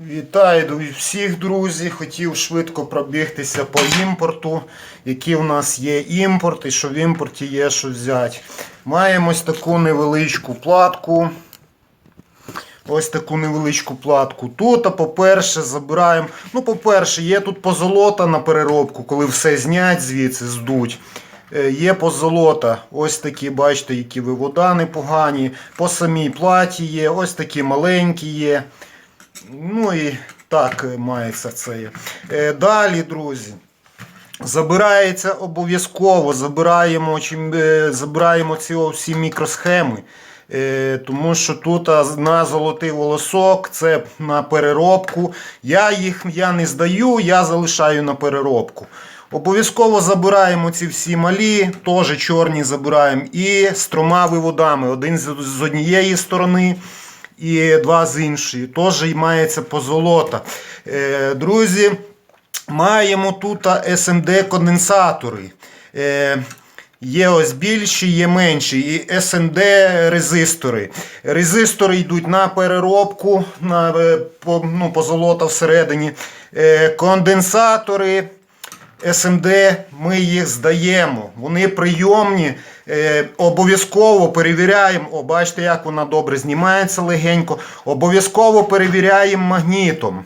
Вітаю всіх, друзі. Хотів швидко пробігтися по імпорту, які в нас є імпорт і що в імпорті є що взяти. Маємо ось таку невеличку платку. Ось таку невеличку платку. Тут, а по-перше, забираємо. Ну, по-перше, є тут позолота на переробку, коли все знять звідси, здуть. Е, Є позолота, ось такі, бачите, які вивода непогані. По самій платі є, ось такі маленькі є. Ну і так мається це. Е, Далі, друзі. Забирається обов'язково, забираємо, чим, е, забираємо ці всі мікросхеми. Е, Тому що тут на золотий волосок це на переробку. Я їх я не здаю, я залишаю на переробку. Обов'язково забираємо ці всі малі, теж чорні забираємо. І з трьома виводами. Один з однієї сторони і два з іншої. Теж мається позолота. Е, Друзі, маємо тут SMD конденсатори. Е, Є ось більші, є менші. І SMD резистори. Резистори йдуть на переробку, на е, ну, позолота всередині. Конденсатори. SMD ми їх здаємо. Вони прийомні. Е, обов'язково перевіряємо. О, бачите, як вона добре знімається легенько. Обов'язково перевіряємо магнітом.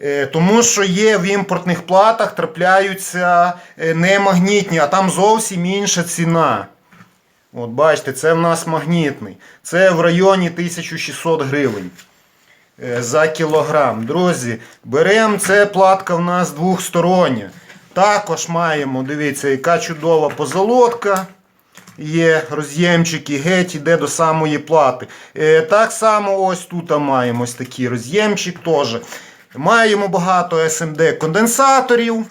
Е, Тому що є в імпортних платах трапляються е, не магнітні, а там зовсім інша ціна. От бачите, це в нас магнітний. Це в районі 1600 гривень е, за кілограм. Друзі, беремо, це платка в нас двохстороння. Також маємо, дивіться, яка чудова позолотка. Є роз'ємчики, геть іде до самої плати. Е, так само ось тут маємо ось такий роз'ємчик теж. Маємо багато SMD конденсаторів.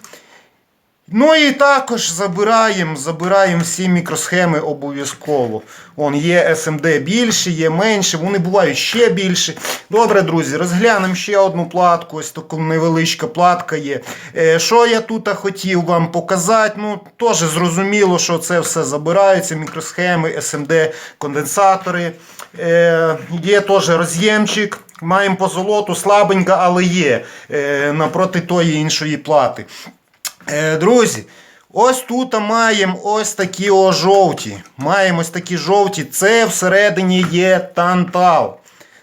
Ну і також забираємо, забираємо всі мікросхеми обов'язково. Вон є SMD більше, є менше, вони бувають ще більше. Добре, друзі, розглянемо ще одну платку. Ось така невеличка платка є. Е, Що я тут хотів вам показати? Ну, теж зрозуміло, що це все забирається. Мікросхеми, SMD, конденсатори. Е, Є теж роз'ємчик. Маємо позолоту, слабенька, але є е, напроти тої іншої плати. Е, Друзі, ось тут маємо ось такі о жовті. Маємо ось такі жовті. Це всередині є тантал.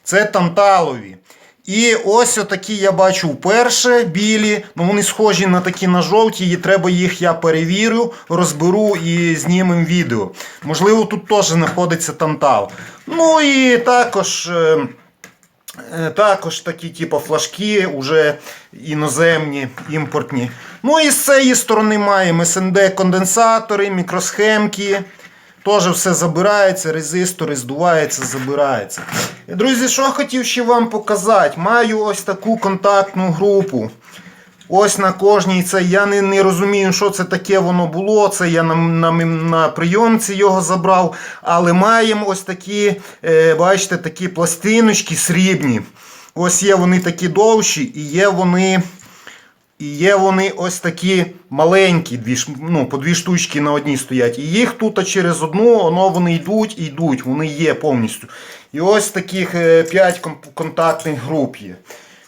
Це танталові. І ось отакі я бачу вперше білі. Ну вони схожі на такі на жовті. І треба їх я перевірю, розберу і знімемо відео. Можливо, тут теж знаходиться тантал. Ну і також. Е, Також такі типу, флажки, уже іноземні, імпортні. Ну і з цієї сторони маємо SND конденсатори, мікросхемки. Теж все забирається, резистори здувається, забирається. Друзі, що хотів ще вам показати? Маю ось таку контактну групу. Ось на кожній це я не, не розумію, що це таке воно було. Це я на, на, на прийомці його забрав. Але маємо ось такі, е, бачите, такі пластиночки срібні. Ось є вони такі довші, і є вони. І є вони ось такі маленькі, дві, ну, по дві штучки на одній стоять. І їх тут через одну воно вони йдуть і йдуть, вони є повністю. І ось таких 5 контактних груп є.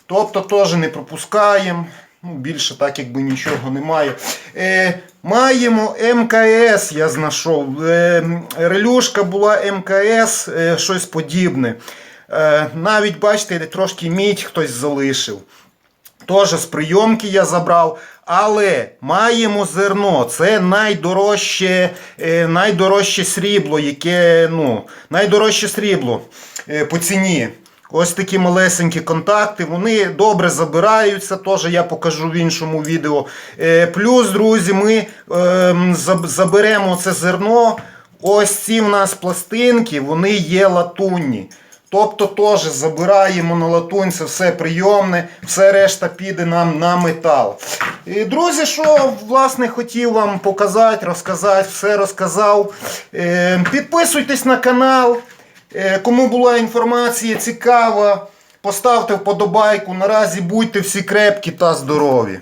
Тобто теж не пропускаємо. Ну, більше так якби нічого немає. Е, маємо МКС, я знайшов. Е, релюшка була МКС, е, щось подібне. Е, навіть бачите, трошки мідь хтось залишив. Теж з прийомки я забрав. Але маємо зерно. Це найдорожче, е, найдорожче срібло, яке, ну, найдорожче срібло е, по ціні. Ось такі малесенькі контакти, вони добре забираються, теж я покажу в іншому відео. Е, Плюс, друзі, ми ем, заберемо це зерно. Ось ці в нас пластинки, вони є латунні. Тобто теж забираємо на латунь, це все прийомне, все решта піде нам на метал. І, друзі, що власне хотів вам показати, розказати, все розказав. Е, Підписуйтесь на канал. Е, Кому була інформація цікава, поставте вподобайку. Наразі будьте всі крепкі та здорові.